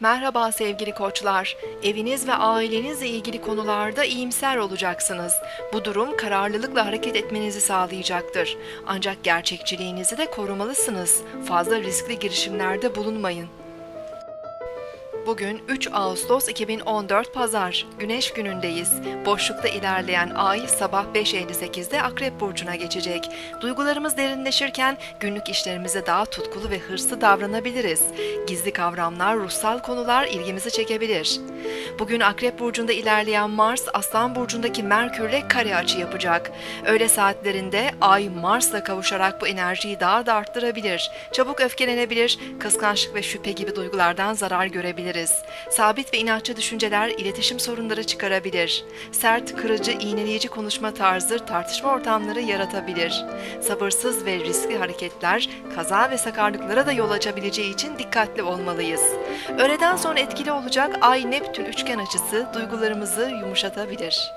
Merhaba sevgili koçlar. Eviniz ve ailenizle ilgili konularda iyimser olacaksınız. Bu durum kararlılıkla hareket etmenizi sağlayacaktır. Ancak gerçekçiliğinizi de korumalısınız. Fazla riskli girişimlerde bulunmayın. Bugün 3 Ağustos 2014 Pazar, Güneş günündeyiz. Boşlukta ilerleyen ay sabah 5.58'de Akrep Burcu'na geçecek. Duygularımız derinleşirken günlük işlerimize daha tutkulu ve hırslı davranabiliriz. Gizli kavramlar, ruhsal konular ilgimizi çekebilir. Bugün Akrep Burcu'nda ilerleyen Mars, Aslan Burcu'ndaki Merkür'le kare açı yapacak. Öğle saatlerinde ay Mars'la kavuşarak bu enerjiyi daha da arttırabilir. Çabuk öfkelenebilir, kıskançlık ve şüphe gibi duygulardan zarar görebiliriz. Sabit ve inatçı düşünceler iletişim sorunları çıkarabilir. Sert, kırıcı, iğneleyici konuşma tarzı tartışma ortamları yaratabilir. Sabırsız ve riskli hareketler kaza ve sakarlıklara da yol açabileceği için dikkatli olmalıyız. Öğleden sonra etkili olacak Ay Neptün üçgen açısı duygularımızı yumuşatabilir.